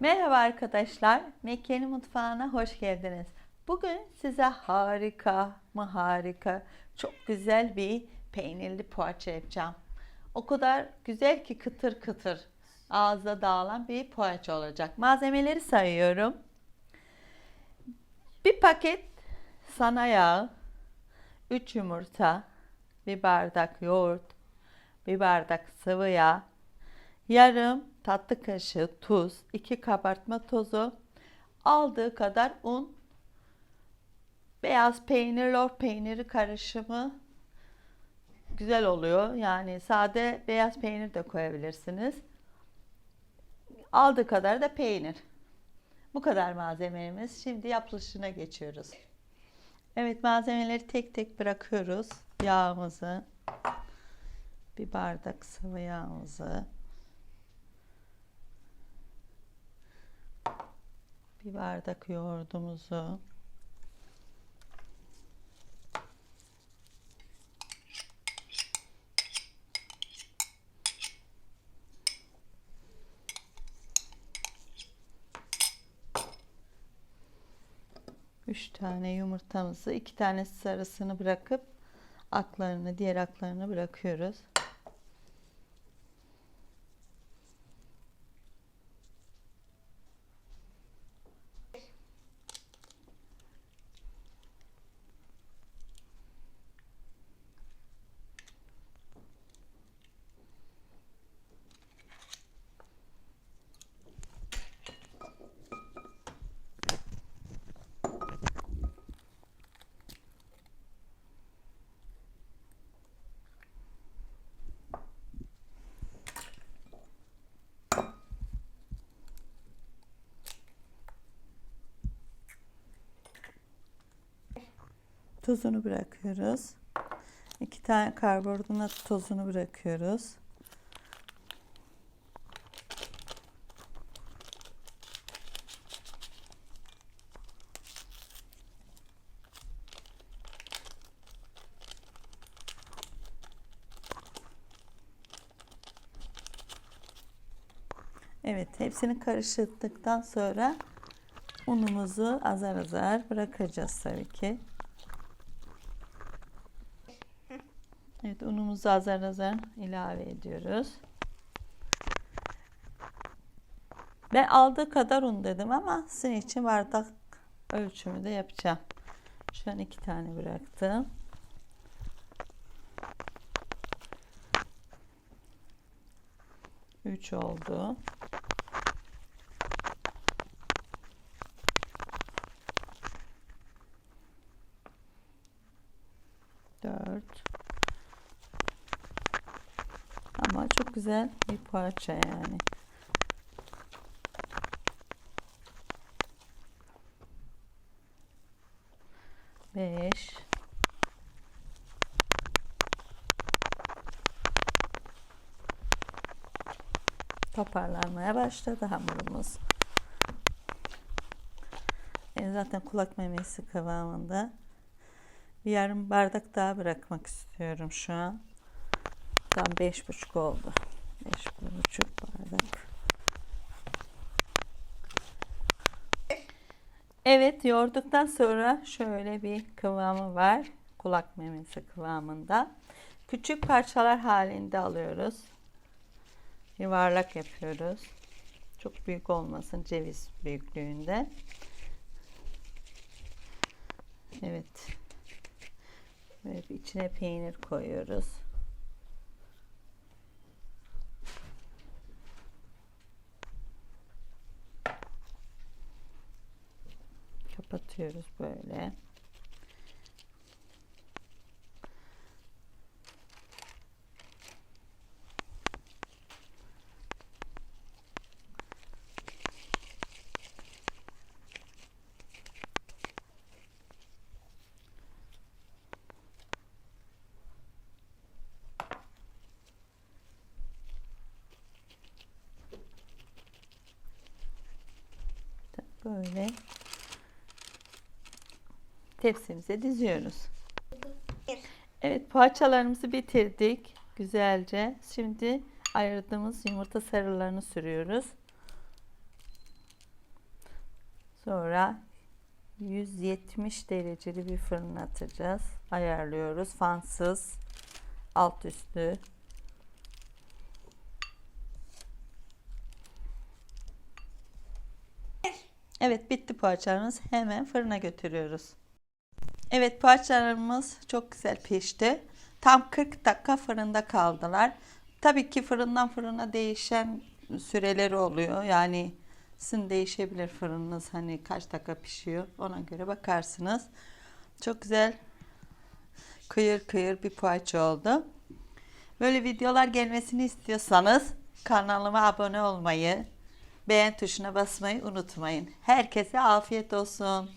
Merhaba arkadaşlar, Mekke'nin mutfağına hoş geldiniz. Bugün size harika mı harika, çok güzel bir peynirli poğaça yapacağım. O kadar güzel ki kıtır kıtır ağızda dağılan bir poğaça olacak. Malzemeleri sayıyorum. Bir paket sana yağ, 3 yumurta, bir bardak yoğurt, bir bardak sıvı yağ, yarım tatlı kaşığı tuz, 2 kabartma tozu, aldığı kadar un, beyaz peynir, lor peyniri karışımı güzel oluyor. Yani sade beyaz peynir de koyabilirsiniz. Aldığı kadar da peynir. Bu kadar malzememiz. Şimdi yapılışına geçiyoruz. Evet malzemeleri tek tek bırakıyoruz. Yağımızı, bir bardak sıvı yağımızı, bir bardak yoğurdumuzu, üç tane yumurtamızı, iki tane sarısını bırakıp aklarını, diğer aklarını bırakıyoruz. Tuzunu bırakıyoruz. İki tane karbonat tozunu bırakıyoruz. Evet, hepsini karıştırdıktan sonra unumuzu azar azar bırakacağız tabii ki. Evet unumuzu azar azar ilave ediyoruz. Ben aldığı kadar un dedim ama sizin için bardak ölçümü de yapacağım. Şu an iki tane bıraktım. Üç oldu. Dört. Ama çok güzel bir poğaça yani. Beş. Toparlanmaya başladı hamurumuz. E, zaten kulak memesi kıvamında. Bir yarım bardak daha bırakmak istiyorum şu an. Tam beş buçuk oldu. Beş buçuk bardak. Evet yoğurduktan sonra şöyle bir kıvamı var. Kulak memesi kıvamında. Küçük parçalar halinde alıyoruz. Yuvarlak yapıyoruz. Çok büyük olmasın ceviz büyüklüğünde. Evet. Evet içine peynir koyuyoruz. Kapatıyoruz böyle. Böyle tepsimize diziyoruz. Evet poğaçalarımızı bitirdik güzelce. Şimdi ayırdığımız yumurta sarılarını sürüyoruz. Sonra 170 dereceli bir fırına atacağız. Ayarlıyoruz. Fansız. Alt üstü. Evet bitti poğaçalarımız. Hemen fırına götürüyoruz. Evet poğaçalarımız çok güzel pişti. Tam 40 dakika fırında kaldılar. Tabii ki fırından fırına değişen süreleri oluyor. Yani sizin değişebilir fırınınız hani kaç dakika pişiyor ona göre bakarsınız. Çok güzel kıyır kıyır bir poğaça oldu. Böyle videolar gelmesini istiyorsanız kanalıma abone olmayı, beğen tuşuna basmayı unutmayın. Herkese afiyet olsun.